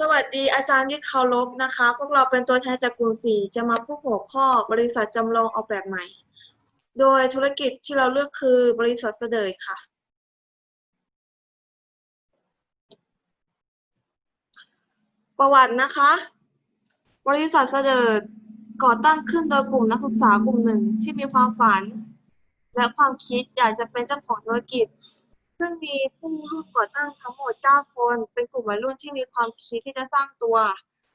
สวัสดีอาจารย์ที่เคารพนะคะ พวกเราเป็นตัวแทนจากกลุ่มสี่จะมาพูดหัวข้อบริษัทจำลองออกแบบใหม่ โดยธุรกิจที่เราเลือกคือบริษัทเสดยค่ะ ประวัตินะคะ บริษัทเสดยก่อตั้งขึ้นโดยกลุ่มนักศึกษากลุ่มหนึ่งที่มีความฝัน และความคิดอยากจะเป็นเจ้าของธุรกิจ ซึ่งมีผู้ร่วมก่อตั้งทั้งหมด 9 คน เป็นกลุ่มวัยรุ่นที่มีความคิดที่จะสร้างตัว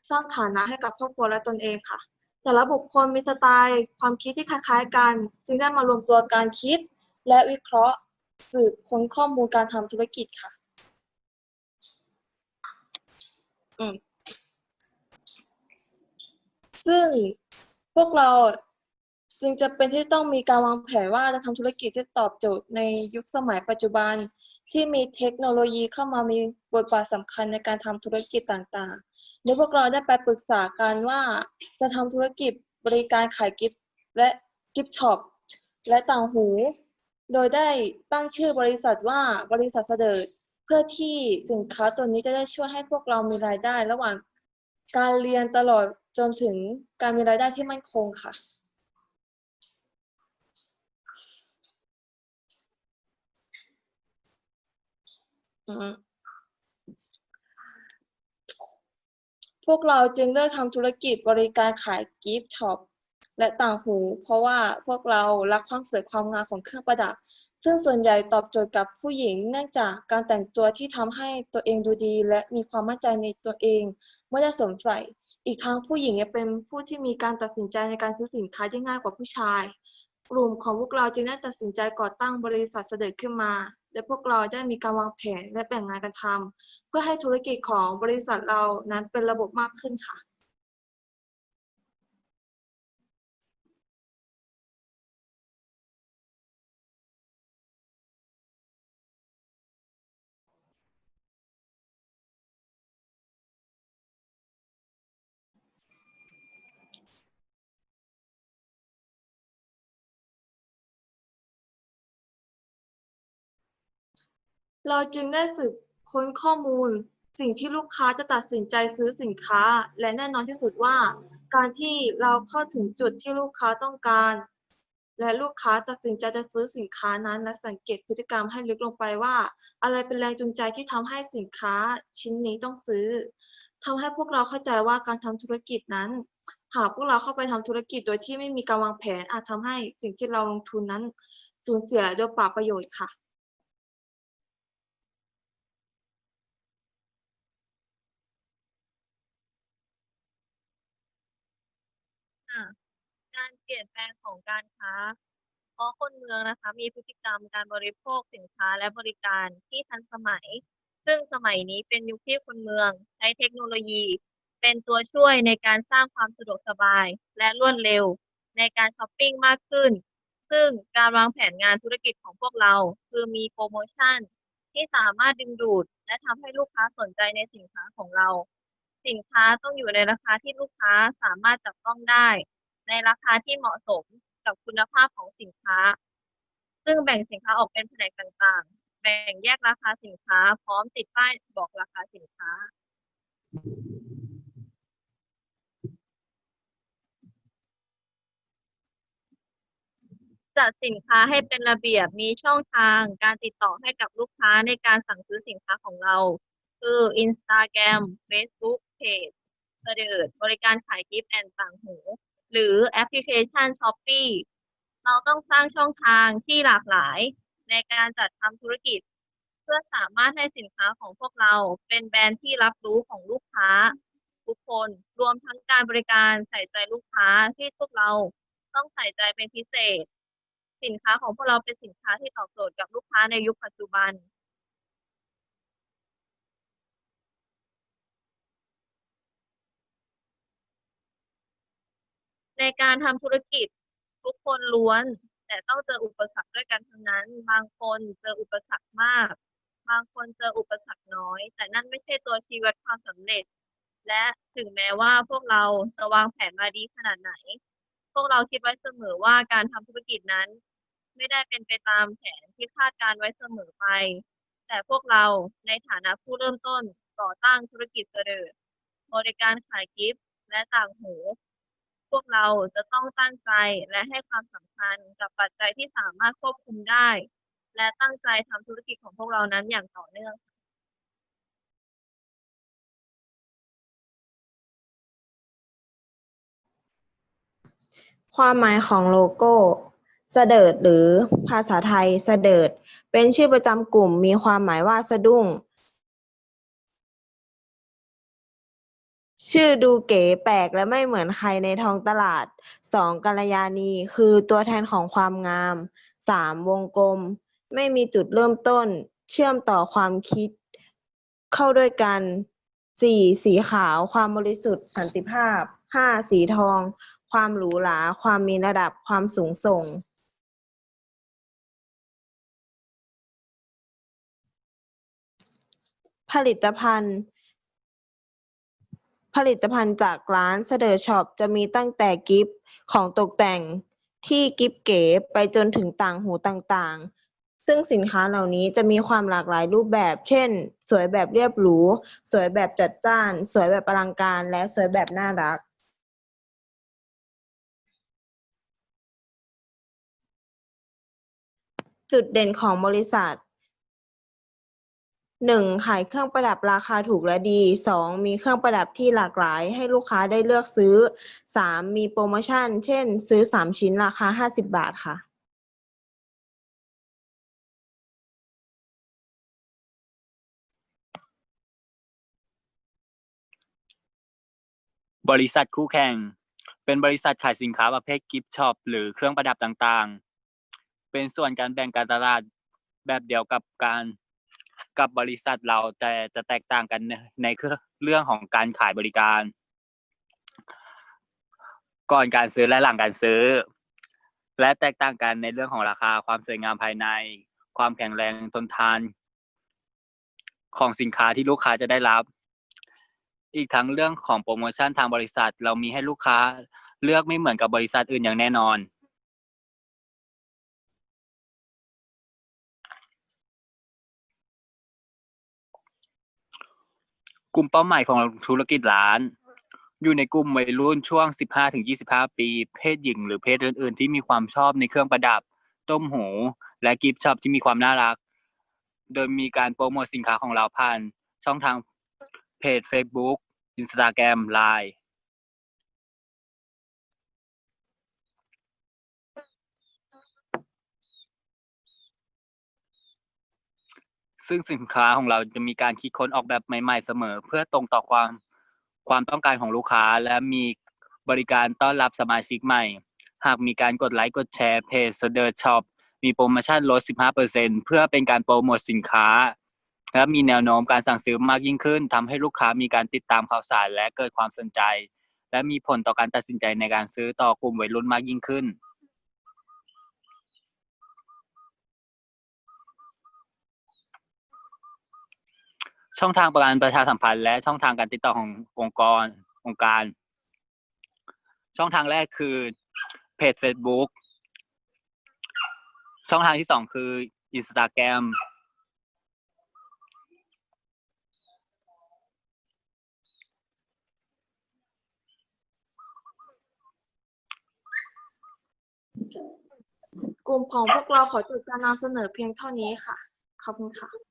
สร้างฐานะให้กับครอบครัวและตนเองค่ะ แต่ละบุคคลมีสไตล์ความคิดที่คล้ายๆกัน จึงได้มารวมตัวการคิด และวิเคราะห์สืบค้นข้อมูลการทำธุรกิจค่ะอืมซึ่งพวกเรา จึงจะเป็นที่ต้องมีการวางแผนว่าจะทำธุรกิจที่ตอบโจทย์ในยุคสมัยปัจจุบัน ที่มีเทคโนโลยีเข้ามามีบทบาทสำคัญในการทำธุรกิจต่างๆโดยพวกเราได้ไปปรึกษากันว่าจะทำธุรกิจบริการขายกิฟต์และกิฟต์ช็อปและต่างหู โดยได้ตั้งชื่อบริษัทว่าบริษัทเสดิร์ดเพื่อที่สินค้าตัวนี้จะได้ช่วยให้พวกเรามีรายได้ ระหว่างการเรียนตลอดจนถึงการมีรายได้ที่มั่นคงค่ะ พวกเราจึงเลือกทำธุรกิจบริการขายกิฟต์ช็อปและต่างหู เพราะว่าพวกเรารักความสวยความงามของเครื่องประดับ ซึ่งส่วนใหญ่ตอบโจทย์กับผู้หญิง เนื่องจากการแต่งตัวที่ทำให้ตัวเองดูดี และมีความมั่นใจในตัวเองเมื่อได้สวมใส่ อีกทั้งผู้หญิงยังเป็นผู้ที่มีการตัดสินใจในการซื้อสินค้าได้ง่ายกว่าผู้ชาย กลุ่มของพวกเราจึงได้ตัดสินใจก่อตั้งบริษัทเสด็จขึ้นมา และพวกเราได้มีการวางแผนและแบ่งงานกันทำเพื่อให้ธุรกิจของบริษัทเรานั้นเป็นระบบมากขึ้นค่ะ เราจึงได้สืบค้นข้อมูล สิ่งที่ลูกค้าจะตัดสินใจซื้อสินค้า และแน่นอนที่สุดว่า การที่เราเข้าถึงจุดที่ลูกค้าต้องการ และลูกค้าตัดสินใจจะซื้อสินค้านั้นและสังเกตพฤติกรรมให้ลึกลงไปว่า อะไรเป็นแรงจูงใจที่ทำให้สินค้าชิ้นนี้ต้องซื้อทำให้พวกเราเข้าใจว่าการทำธุรกิจนั้นหากพวกเราเข้าไปทำธุรกิจโดยที่ไม่มีการวางแผนอาจทำให้สิ่งที่เราลงทุนนั้นสูญเสียโดยเปล่าประโยชน์ค่ะ การเปลี่ยนแปลงของการค้า เพราะคนเมืองนะคะ มีพฤติกรรมการบริโภคสินค้าและบริการที่ทันสมัย ซึ่งสมัยนี้เป็นยุคที่คนเมืองใช้เทคโนโลยี เป็นตัวช่วยในการสร้างความสะดวกสบายและรวดเร็ว ในการช้อปปิ้งมากขึ้น ซึ่งการวางแผนงานธุรกิจของพวกเรา คือมีโปรโมชั่นที่สามารถดึงดูด และทำให้ลูกค้าสนใจในสินค้าของเรา สินค้าต้องอยู่ในราคาที่ลูกค้าสามารถจับต้องได้ ในราคาที่เหมาะสมกับคุณภาพของสินค้า ซึ่งแบ่งสินค้าออกเป็นแผนกต่างๆ แบ่งแยกราคาสินค้า พร้อมติดป้ายบอกราคาสินค้า จัดสินค้าให้เป็นระเบียบมีช่องทางการติดต่อให้กับลูกค้าในการสั่งซื้อสินค้าของเรา คือ Instagram Facebook Page เสดิร์ดบริการขายกิฟต์แอนต่างหู หรือแอปพลิเคชัน Shopee เราต้องสร้างช่องทางที่หลากหลายในการจัดทำธุรกิจ เพื่อสามารถให้สินค้าของพวกเราเป็นแบรนด์ที่รับรู้ของลูกค้า ทุกคนรวมทั้งการบริการใส่ใจลูกค้าที่พวกเราต้องใส่ใจเป็นพิเศษ สินค้าของพวกเราเป็นสินค้าที่ตอบโจทย์กับลูกค้าในยุคปัจจุบัน ในการทำธุรกิจทุกคนล้วน แต่ต้องเจออุปสรรคด้วยกันทั้งนั้น บางคนเจออุปสรรคมาก บางคนเจออุปสรรคน้อย แต่นั่นไม่ใช่ตัวชี้วัดความสำเร็จ และถึงแม้ว่าพวกเราจะวางแผนมาดีขนาดไหน พวกเราคิดไว้เสมอว่าการทำธุรกิจนั้น ไม่ได้เป็นไปตามแผนที่คาดการไว้เสมอไป แต่พวกเราในฐานะผู้เริ่มต้นก่อตั้งธุรกิจเสดอบริการขายกิฟต์และต่างหู พวกเราจะต้องตั้งใจและให้ความสำคัญกับปัจจัยที่สามารถควบคุมได้ และตั้งใจทำธุรกิจของพวกเรานั้นอย่างต่อเนื่องความหมายของโลโก้เสดิร์ดหรือภาษาไทยเสดิร์ดเป็นชื่อประจำกลุ่มมีความหมายว่าสะดุ้ง ชื่อดูเก๋แปลกและไม่เหมือนใครในท้องตลาด สองกัลยาณีคือตัวแทนของความงามสามวงกลม ไม่มีจุดเริ่มต้น เชื่อมต่อความคิด เข้าด้วยกันสี่สีขาว ความบริสุทธิ์ สันติภาพห้าสีทอง ความหรูหรา ความมีระดับความสูงส่ง ผลิตภัณฑ์ ลิตภัณฑ์จากร้านเสดอช็อปจะมีตั้งแต่กิฟต์ของตกแต่งที่กิฟต์เก๋ไปจนถึงต่างหูต่างๆ ซึ่งสินค้าเหล่านี้จะมีความหลากหลายรูปแบบ เช่น สวยแบบเรียบหรู สวยแบบจัดจ้าน สวยแบบอลังการ และสวยแบบน่ารักจุดเด่นของบริษัท หนึ่งขายเครื่องประดับราคาถูกและดีสองมีเครื่องประดับที่หลากหลายให้ลูกค้าได้เลือกซื้อสามมีโปรโมชั่น เช่น ซื้อสามชิ้นราคาห้าสิบบาทค่ะ บริษัทคู่แข่ง เป็นบริษัทขายสินค้าประเภทกิฟต์ช็อปหรือเครื่องประดับต่างๆ เป็นส่วนการแบ่งการตลาดแบบเดียวกับการ กับบริษัทเราแต่จะแตกต่างกันในในเรื่องของการขายบริการ ก่อนการซื้อและหลังการซื้อ และแตกต่างกันในเรื่องของราคาความสวยงามภายใน ความแข็งแรงทนทาน ของสินค้าที่ลูกค้าจะได้รับ อีกทั้งเรื่องของโปรโมชั่นทางบริษัท เรามีให้ลูกค้าเลือกไม่เหมือนกับบริษัทอื่นอย่างแน่นอน กลุ่มเป้าหมายของธุรกิจร้าน อยู่ในกลุ่มวัยรุ่นช่วง 15-25 ปี เพศหญิงหรือเพศอื่น ๆ ที่มีความชอบในเครื่องประดับ ต้มหู และกิฟช็อปที่มีความน่ารัก โดยมีการโปรโมทสินค้าของเราผ่านช่องทางเพจ Facebook Instagram Line ซึ่งสินค้าของเราจะมีการคิดค้นออกแบบใหม่ ๆ เสมอ เพื่อตรงต่อความความต้องการของลูกค้า และมีบริการต้อนรับสมาชิกใหม่ หากมีการกดไลค์กดแชร์เพจ s d e r Shop มีโปรโมชั่นลด 15%เพื่อเป็นการโปรโมทสินค้า และมีแนวโน้มการสั่งซื้อมากยิ่งขึ้นทำให้ลูกค้ามีการติดตามข่าวสารและเกิดความสนใจ และมีผลต่อการตัดสินใจในการซื้อต่อกลุ่มวัยรุ่นมากยิ่งขึ้น ช่องทางการประชาสัมพันธ์และช่องทางการติดต่อขององค์กรองค์การ ช่องทางแรกคือเพจ Facebook ช่องทางที่สองคือ Instagram กลุ่มของพวกเราขอจบการนำเสนอเพียงเท่านี้ค่ะ ขอบคุณค่ะ